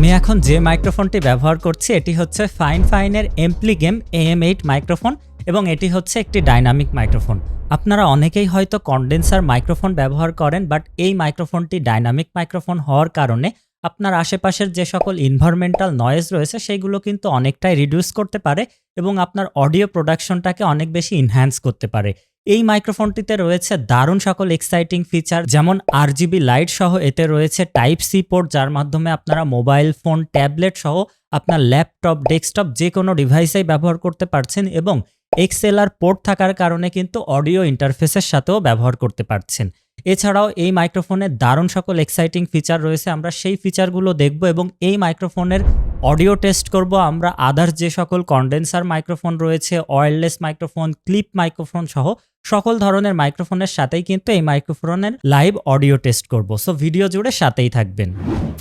আমি এখন যে মাইক্রোফোনটি ব্যবহার করছি, এটি হচ্ছে ফাইন ফাইনের এমপ্লি গেম এম এইট মাইক্রোফোন এবং এটি হচ্ছে একটি ডাইনামিক মাইক্রোফোন। আপনারা অনেকেই হয়তো কন্ডেন্সার মাইক্রোফোন ব্যবহার করেন, বাট এই মাইক্রোফোনটি ডাইনামিক মাইক্রোফোন হওয়ার কারণে আপনার আশেপাশের যে সকল ইনভারমেন্টাল নয়েজ রয়েছে, সেগুলো কিন্তু অনেকটাই রিডিউস করতে পারে এবং আপনার অডিও প্রোডাকশনটাকে অনেক বেশি ইনহ্যান্স করতে পারে। এই মাইক্রোফোনটিতে রয়েছে দারুণ সকল এক্সাইটিং ফিচার যেমন আর জিবি লাইট সহ এতে রয়েছে টাইপ সি পোর্ট যার মাধ্যমে আপনারা মোবাইল ফোন ট্যাবলেট সহ আপনার ল্যাপটপ ডেস্কটপ যে কোনো ডিভাইসেই ব্যবহার করতে পারছেন এবং এক্সএলআর পোর্ট থাকার কারণে কিন্তু অডিও ইন্টারফেসের সাথেও ব্যবহার করতে পারছেন। এছাড়াও এই মাইক্রোফোনের দারুণ সকল এক্সাইটিং ফিচার রয়েছে, আমরা সেই ফিচারগুলো দেখব এবং এই মাইক্রোফোনের অডিও টেস্ট করব। আমরা আদার্স যে সকল কন্ডেন্সার মাইক্রোফোন রয়েছে ওয়্যারলেস মাইক্রোফোন ক্লিপ মাইক্রোফোন সহ সকল ধরনের মাইক্রোফোনের সাথেই কিন্তু এই মাইক্রোফোনের লাইভ অডিও টেস্ট করব। সো ভিডিও জুড়ে সাথেই থাকবেন।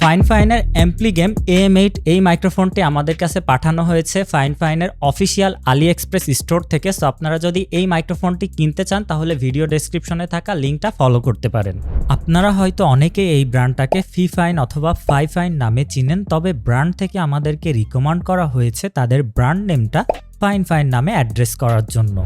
ফাইন ফাইনের অ্যাম্পলিগেম এম এইট এই মাইক্রোফোনটি আমাদের কাছে পাঠানো হয়েছে ফাইন ফাইনের অফিসিয়াল আলি এক্সপ্রেস স্টোর থেকে। সো আপনারা যদি এই মাইক্রোফোনটি কিনতে চান, তাহলে ভিডিও ডেসক্রিপশনে থাকা লিঙ্কটা ফলো করতে পারেন। আপনারা হয়তো অনেকে এই ব্র্যান্ডটাকে ফি ফাইন অথবা ফাই ফাইন নামে চিনেন, তবে ব্র্যান্ড থেকে আমাদেরকে রিকমান্ড করা হয়েছে তাদের ব্র্যান্ড নেমটা ফাইন ফাইন নামে অ্যাড্রেস করার জন্য।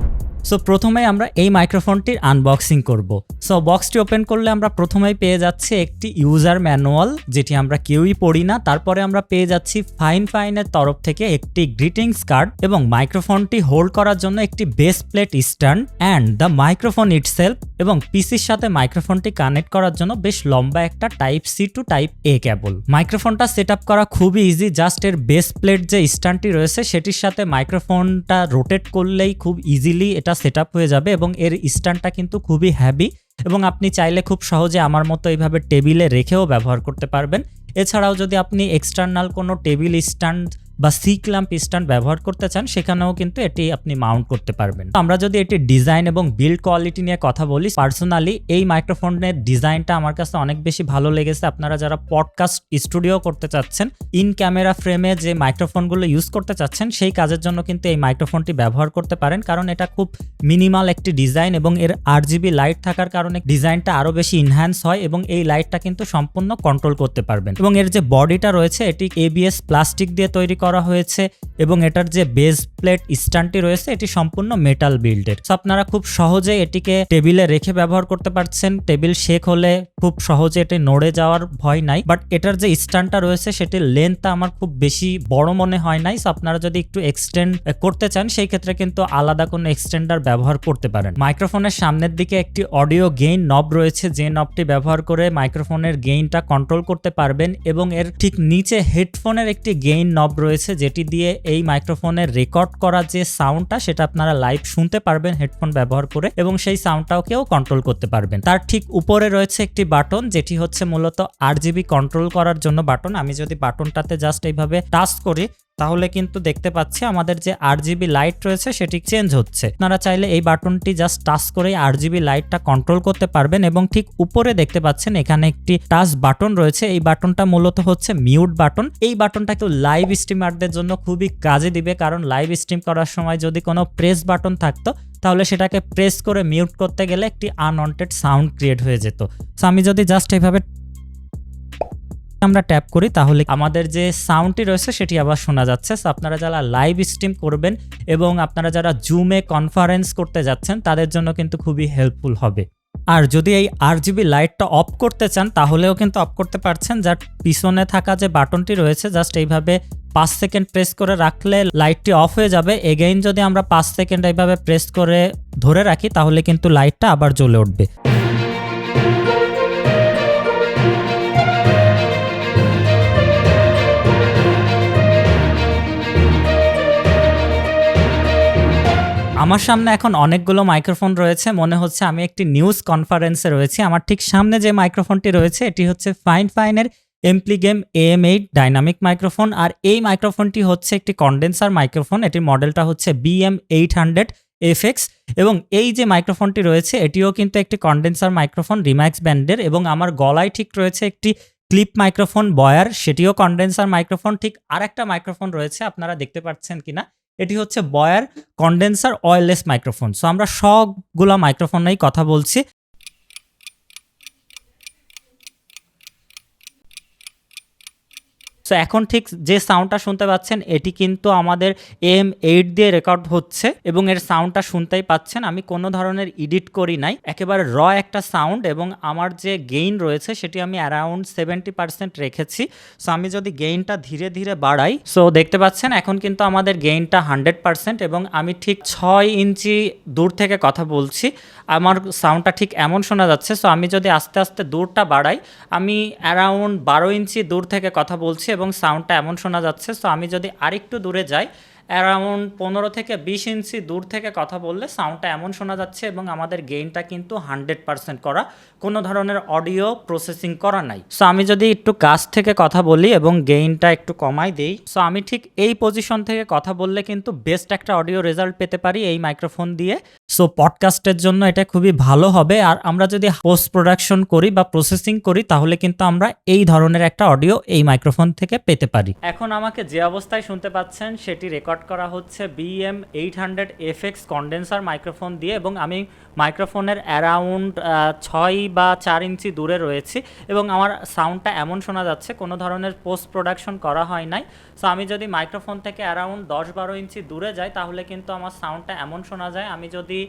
সো প্রথমে আমরা এই মাইক্রোফোনটির আনবক্সিং করব। সো বক্সটি ওপেন করলে আমরা প্রথমেই পেয়ে যাচ্ছি একটি ইউজার ম্যানুয়াল যেটি আমরা কেউই পড়ি না। তারপরে আমরা পেয়ে যাচ্ছি ফাইন ফাইনের তরফ থেকে একটি গ্রিটিংস কার্ড এবং মাইক্রোফোনটি হোল্ড করার জন্য একটি base plate stand and the microphone itself এবং পিসির সাথে মাইক্রোফোনটি কানেক্ট করার জন্য বেশ লম্বা একটা type C to type A cable মাইক্রোফোনটা সেট করা খুবই ইজি জাস্ট এর বেস প্লেট যে স্ট্যান্ডটি রয়েছে, সেটির সাথে মাইক্রোফোনটা রোটেট করলেই খুব ইজিলি এটা সেট আপ হয়ে যাবে এবং এর স্ট্যান্ডটা কিন্তু খুবই হ্যাভি এবং আপনি চাইলে খুব সহজে আমার মতো এইভাবে টেবিলে রেখেও ব্যবহার করতে পারবেন। এছাড়াও যদি আপনি এক্সটার্নাল কোনো টেবিল স্ট্যান্ড বা সি ক্ল্যাম্প স্ট্যান্ড ব্যবহার করতে চান, সেখানেও কিন্তু এটি আপনি মাউন্ট করতে পারবেন। আমরা যদি এটি ডিজাইন এবং বিল্ড কোয়ালিটি নিয়ে কথা বলি পার্সোনালি এই মাইক্রোফোনের ডিজাইনটা আমার কাছে অনেক বেশি ভালো লেগেছে। আপনারা যারা পডকাস্ট স্টুডিও করতে চাচ্ছেন ইন ক্যামেরা ফ্রেমে যে মাইক্রোফোনগুলো ইউজ করতে চাচ্ছেন, সেই কাজের জন্য কিন্তু এই মাইক্রোফোনটি ব্যবহার করতে পারেন। কারণ এটা খুব মিনিমাল একটি ডিজাইন এবং এর আর জিবি লাইট থাকার কারণে ডিজাইনটা আরও বেশি ইনহ্যান্স হয় এবং এই লাইটটা কিন্তু সম্পূর্ণ কন্ট্রোল করতে পারবেন। এবং এর যে বডিটা রয়েছে, এটি এবিএস প্লাস্টিক দিয়ে তৈরি করা হয়েছে এবং এটার যে বেস প্লেট স্ট্যান্ডটি রয়েছে, এটি সম্পূর্ণ মেটাল বিল্ডের সো আপনারা খুব সহজে এটিকে টেবিলে রেখে ব্যবহার করতে পারছেন। টেবিল শেক হলে খুব সহজে এটি নড়ে যাওয়ার ভয় নাই। বাট এটার যে স্ট্যান্ডটা রয়েছে, সেটির লেন্থটা আমার খুব বেশি বড় মনে হয় নাই। সো আপনারা যদি একটু এক্সটেন্ড করতে চান, সেই ক্ষেত্রে কিন্তু আলাদা কোনো এক্সটেন্ডার ব্যবহার করতে পারেন। মাইক্রোফোনের সামনের দিকে একটি অডিও গেইন নব রয়েছে। যে নবটি ব্যবহার করে মাইক্রোফোনের গেইনটা কন্ট্রোল করতে পারবেন এবং এর ঠিক নিচে হেডফোনের একটি গেইন নব রয়েছে। যেটি দিয়ে এই মাইক্রোফোনের রেকর্ড করা যে সাউন্ডটা, সেটা আপনারা লাইভ শুনতে পারবেন হেডফোন ব্যবহার করে এবং সেই সাউন্ডটাও কেউ কন্ট্রোল করতে পারবেন। তার ঠিক উপরে রয়েছে একটি বাটন, যেটি হচ্ছে মূলত আর কন্ট্রোল করার জন্য বাটন। আমি যদি বাটনটাতে জাস্ট এইভাবে টাচ করি তাহলে কিন্তু দেখতে পাচ্ছি আমাদের যে আর জিবি লাইট রয়েছে সেটি চেঞ্জ হচ্ছে। আপনারা চাইলে এই বাটনটি জাস্ট টাচ করেই আর জিবি লাইটটা কন্ট্রোল করতে পারবেন এবং ঠিক উপরে দেখতে পাচ্ছেন এখানে একটি টাচ বাটন রয়েছে। এই বাটনটা মূলত হচ্ছে মিউট বাটন এই বাটনটা কিন্তু লাইভ স্ট্রিমারদের জন্য খুবই কাজে দিবে কারণ লাইভ স্ট্রিম করার সময় যদি কোনো প্রেস বাটন থাকতো, তাহলে সেটাকে প্রেস করে মিউট করতে গেলে একটি আনওয়ান্টেড সাউন্ড ক্রিয়েট হয়ে যেত। সো আমি যদি জাস্ট এইভাবে আমরা ট্যাপ করি, তাহলে আমাদের যে সাউন্ডটি রয়েছে সেটি আবার শোনা যাচ্ছে। সো আপনারা যারা লাইভ স্ট্রিম করবেন এবং আপনারা যারা জুমে কনফারেন্স করতে যাচ্ছেন, তাদের জন্য কিন্তু খুবই হেল্পফুল হবে। আর যদি এই আর জিবি লাইটটা অফ করতে চান, তাহলেও কিন্তু অফ করতে পারছেন। যার পিছনে থাকা যে বাটনটি রয়েছে জাস্ট এইভাবে পাঁচ সেকেন্ড প্রেস করে রাখলে লাইটটি অফ হয়ে যাবে। এগেইন যদি আমরা পাঁচ সেকেন্ড এইভাবে প্রেস করে ধরে রাখি, তাহলে কিন্তু লাইটটা আবার জ্বলে উঠবে। আমার সামনে এখন অনেকগুলো মাইক্রোফোন রয়েছে। মনে হচ্ছে আমি একটি নিউজ কনফারেন্সে রয়েছি। আমার ঠিক সামনে যে মাইক্রোফোনটি রয়েছে, এটি হচ্ছে fine ফাইনের AmpliGame M eight dynamic microphone. আর এই মাইক্রোফোনটি হচ্ছে একটি কন্ডেন্সার মাইক্রোফোন। এটির মডেলটা হচ্ছে বিএম এইট হান্ড্রেড এফএক্স। এবং এই যে মাইক্রোফোনটি রয়েছে, এটিও কিন্তু একটি কন্ডেন্সার মাইক্রোফোন রিম্যাক্স ব্যান্ডের। এবং আমার গলায় ঠিক রয়েছে একটি ক্লিপ মাইক্রোফোন বয়ার, সেটিও কন্ডেন্সার মাইক্রোফোন। ঠিক আর একটা মাইক্রোফোন রয়েছে, আপনারা দেখতে পাচ্ছেন কিনা। এটি হচ্ছে বয়ার কন্ডেন্সার অয়েললেস মাইক্রোফোন। সো আমরা সবগুলা মাইক্রোফোনেই কথা বলছি। সো এখন ঠিক যে সাউন্ডটা শুনতে পাচ্ছেন, এটি কিন্তু আমাদের এম এইট দিয়ে রেকর্ড হচ্ছে এবং এর সাউন্ডটা শুনতেই পাচ্ছেন। আমি কোনো ধরনের এডিট করি নাই। একেবারে র একটা সাউন্ড এবং আমার যে গেইন রয়েছে, সেটি আমি অ্যারাউন্ড সেভেন্টি পার্সেন্ট রেখেছি। সো আমি যদি গেইনটা ধীরে ধীরে বাড়াই সো দেখতে পাচ্ছেন, এখন কিন্তু আমাদের গেইনটা হান্ড্রেড পার্সেন্ট এবং আমি ঠিক ছয় ইঞ্চি দূর থেকে কথা বলছি। আমার সাউন্ডটা ঠিক এমন শোনা যাচ্ছে। সো আমি যদি আস্তে আস্তে দূরটা বাড়াই, আমি অ্যারাউন্ড বারো ইঞ্চি দূর থেকে কথা বলছি এবং সাউন্ডটা এমন শোনা যাচ্ছে সো আমি যদি আরেকটু দূরে যাই অ্যারাউন্ড পনেরো থেকে বিশ ইঞ্চি দূর থেকে কথা বললে সাউন্ডটা এমন শোনা যাচ্ছে এবং আমাদের গেইনটা কিন্তু হান্ড্রেড পার্সেন্ট করা, কোনো ধরনের অডিও প্রসেসিং করা নাই। সো আমি যদি একটু কাছ থেকে কথা বলি এবং গেইনটা একটু কমাই দিই সো আমি ঠিক এই পজিশন থেকে কথা বললে কিন্তু বেস্ট একটা অডিও রেজাল্ট পেতে পারি এই মাইক্রোফোন দিয়ে। সো পডকাস্টের জন্য এটা খুবই ভালো হবে। আর আমরা যদি পোস্ট প্রোডাকশন করি বা প্রসেসিং করি, তাহলে কিন্তু আমরা এই ধরনের একটা অডিও এই মাইক্রোফোন থেকে পেতে পারি। এখন আমাকে যে অবস্থায় শুনতে পাচ্ছেন, সেটি রেকর্ড করা হচ্ছে BM eight hundred F X condenser microphone দিয়ে এবং আমি মাইক্রোফোনের অ্যারাউন্ড ছয় বা চার ইঞ্চি দূরে রয়েছি এবং আমার সাউন্ডটা এমন শোনা যাচ্ছে, কোনো ধরনের পোস্ট প্রোডাকশন করা হয় নাই। সো আমি যদি মাইক্রোফোন থেকে অ্যারাউন্ড দশ বারো ইঞ্চি দূরে যাই, তাহলে কিন্তু আমার সাউন্ডটা এমন শোনা যায়। আমি যদি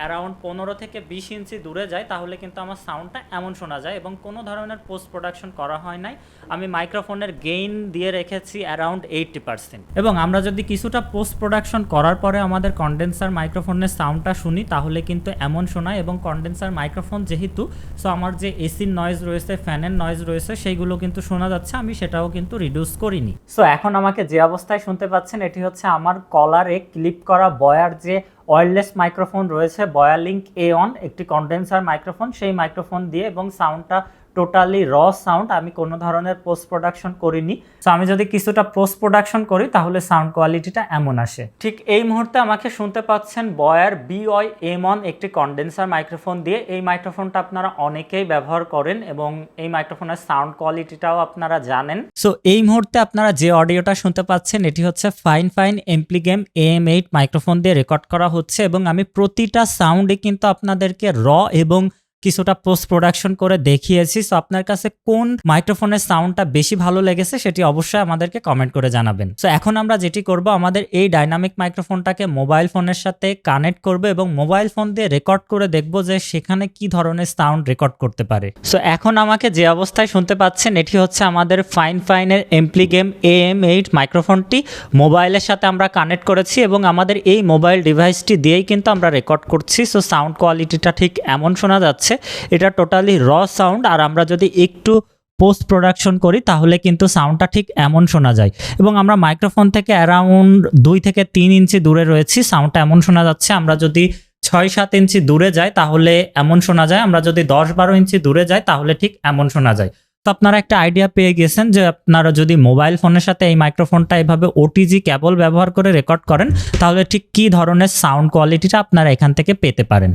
অ্যারাউন্ড পনেরো থেকে বিশ ইঞ্চি দূরে যাই তাহলে কিন্তু আমার সাউন্ডটা এমন শোনা যায় এবং কোনো ধরনের পোস্ট প্রোডাকশন করা হয় নাই। আমি মাইক্রোফোনের গেইন দিয়ে রেখেছি অ্যারাউন্ড এইটটি পার্সেন্ট এবং আমরা যদি কিছুটা পোস্ট প্রোডাকশন করার পরে আমাদের কন্ডেন্সার মাইক্রোফোনের সাউন্ডটা শুনি, তাহলে কিন্তু এমন শোনায় এবং কন্ডেন্সার মাইক্রোফোন যেহেতু সো আমার যে এসির নয়েজ রয়েছে ফ্যানের নয়েজ রয়েছে, সেইগুলো কিন্তু শোনা যাচ্ছে, আমি সেটাও কিন্তু রিডিউস করিনি। সো এখন আমাকে যে অবস্থায় শুনতে পাচ্ছেন, এটি হচ্ছে আমার কলারে ক্লিপ করা বয়ার যে ওয়্যারলেস মাইক্রোফোন রয়েছে বয়ালিঙ্ক এ অন একটি কন্ডেন্সার মাইক্রোফোন সেই মাইক্রোফোন দিয়ে এবং সাউন্ডটা টোটালি র সাউন্ড আমি কোনো ধরনের পোস্ট প্রোডাকশন করিনি। সো আমি যদি কিছুটা পোস্ট প্রোডাকশন করি, তাহলে সাউন্ড কোয়ালিটিটা এমন আসে। ঠিক এই মুহূর্তে আমাকে শুনতে পাচ্ছেন বয়ার বিওয়াই এম অন একটি কন্ডেন্সার মাইক্রোফোন দিয়ে। এই মাইক্রোফোনটা আপনারা অনেকেই ব্যবহার করেন এবং এই মাইক্রোফোনের সাউন্ড কোয়ালিটিটাও আপনারা জানেন। সো এই মুহূর্তে আপনারা যে অডিওটা শুনতে পাচ্ছেন, এটি হচ্ছে Fifine AmpliGame M eight microphone দিয়ে রেকর্ড করা হচ্ছে এবং আমি প্রতিটা সাউন্ডে কিন্তু আপনাদেরকে র এবং কিছুটা পোস্ট প্রোডাকশন করে দেখিয়েছি। সো আপনার কাছে কোন মাইক্রোফোনের সাউন্ডটা বেশি ভালো লেগেছে সেটি অবশ্যই আমাদেরকে কমেন্ট করে জানাবেন। সো এখন আমরা যেটি করব, আমাদের এই ডাইনামিক মাইক্রোফোনটাকে মোবাইল ফোনের সাথে কানেক্ট করব এবং মোবাইল ফোন দিয়ে রেকর্ড করে দেখব যে সেখানে কি ধরনের সাউন্ড রেকর্ড করতে পারে। সো এখন আমাকে যে অবস্থায় শুনতে পাচ্ছেন, এটি হচ্ছে আমাদের ফাইন ফাইনের এমপ্লিগেম এ এম এইট মাইক্রোফোনটি মোবাইলের সাথে আমরা কানেক্ট করেছি এবং আমাদের এই মোবাইল ডিভাইসটি দিয়েই কিন্তু আমরা রেকর্ড করছি। সো সাউন্ড কোয়ালিটিটা ঠিক এমন শোনা যাচ্ছে এটা টোটালি র সাউন্ড আর আমরা যদি একটু পোস্ট প্রোডাকশন করি, তাহলে কিন্তু সাউন্ডটা ঠিক এমন শোনা যায়। এবং আমরা মাইক্রোফোন থেকে অ্যারাউন্ড দুই থেকে তিন ইঞ্চি দূরে রয়েছি সাউন্ডটা এমন শোনা যাচ্ছে। আমরা যদি ছয় সাত ইঞ্চি দূরে যাই, তাহলে এমন শোনা যায়। আমরা যদি দশ বারো ইঞ্চি দূরে যাই, তাহলে ঠিক এমন শোনা যায়। তো আপনারা একটা আইডিয়া পেয়ে গেছেন যে আপনারা যদি মোবাইল ফোনের সাথে এই মাইক্রোফোনটা এভাবে ওটিজি কেবল ব্যবহার করে রেকর্ড করেন, তাহলে ঠিক কী ধরনের সাউন্ড কোয়ালিটিটা আপনারা এখান থেকে পেতে পারেন?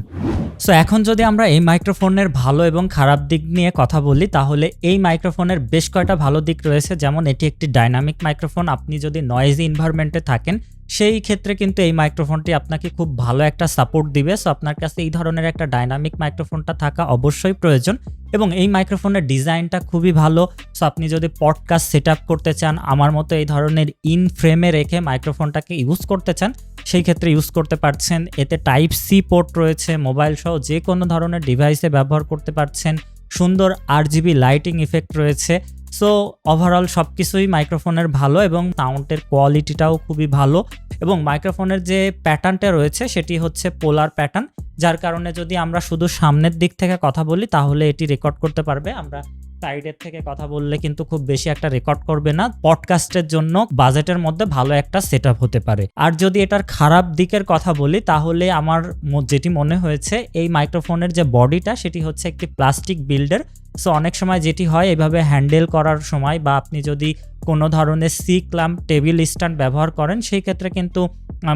সো এখন যদি আমরা এই মাইক্রোফোনের ভালো এবং খারাপ দিক নিয়ে কথা বলি, তাহলে এই মাইক্রোফোনের বেশ কয়টা ভালো দিক রয়েছে। যেমন, এটি একটি ডাইনামিক মাইক্রোফোন। আপনি যদি নয়েজি ইনভারমেন্টে থাকেন, সেই ক্ষেত্রে কিন্তু এই মাইক্রোফোনটি আপনাকে খুব ভালো একটা সাপোর্ট দিবে। সো আপনার কাছে এই ধরনের একটা ডাইনামিক মাইক্রোফোনটা থাকা অবশ্যই প্রয়োজন এবং এই মাইক্রোফোনের ডিজাইনটা খুবই ভালো। সো আপনি যদি পডকাস্ট সেট করতে চান, আমার মতো এই ধরনের ইন ফ্রেমে রেখে মাইক্রোফোনটাকে ইউজ করতে চান সেই ক্ষেত্রে ইউজ করতে পারছেন। এতে টাইপ সি পোর্ট রয়েছে মোবাইল সহ যে কোনো ধরনের ডিভাইসে ব্যবহার করতে পারছেন। সুন্দর আর জিবি লাইটিং ইফেক্ট রয়েছে। সো ওভারঅল সব কিছুই মাইক্রোফোনের ভালো এবং সাউন্ডের কোয়ালিটিটাও খুবই ভালো এবং মাইক্রোফোনের যে প্যাটার্নটা রয়েছে সেটি হচ্ছে পোলার প্যাটার্ন যার কারণে যদি আমরা শুধু সামনের দিক থেকে কথা বলি তাহলে এটি রেকর্ড করতে পারবে। আমরা সাইডের থেকে কথা বললে কিন্তু খুব বেশি একটা রেকর্ড করবে না। পডকাস্টের জন্য বাজেটের মধ্যে ভালো একটা সেট হতে পারে। আর যদি এটার খারাপ দিকের কথা বলি, তাহলে আমার যেটি মনে হয়েছে, এই মাইক্রোফোনের যে বডিটা সেটি হচ্ছে একটি প্লাস্টিক বিল্ডের সো অনেক সময় যেটি হয়, এভাবে হ্যান্ডেল করার সময় বা আপনি যদি কোনো ধরনের সি ক্লাম টেবিল স্ট্যান্ড ব্যবহার করেন, সেই ক্ষেত্রে কিন্তু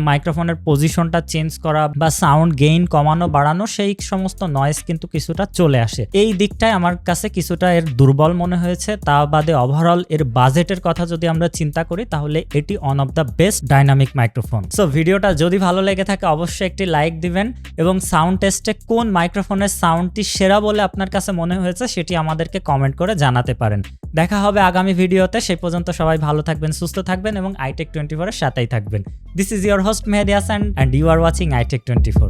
মাইক্রোফোনের পজিশনটা চেঞ্জ করা বা সাউন্ড গেইন কমানো, বাড়ানো, সেই সমস্ত নয়েজ কিন্তু কিছুটা চলে আসে। এই দিকটায় আমার কাছে কিছুটা এর দুর্বল মনে হয়েছে। তা বাদে ওভারঅল এর বাজেটের কথা যদি আমরা চিন্তা করি, তাহলে এটি one of the best dynamic microphone so ভিডিওটা যদি ভালো লেগে থাকে, অবশ্যই একটি লাইক দিবেন এবং সাউন্ড টেস্টে কোন মাইক্রোফোনের সাউন্ডটি সেরা বলে আপনার কাছে মনে হয়েছে সেটি আমাদেরকে কমেন্ট করে জানাতে পারেন। দেখা হবে আগামী ভিডিওতে। সেই পর্যন্ত সবাই ভালো থাকবেন, সুস্থ থাকবেন এবং আইটেক টোয়েন্টি ফোরের সাথেই থাকবেন। This is your host Mehedi Hasan and you are watching iTech twenty four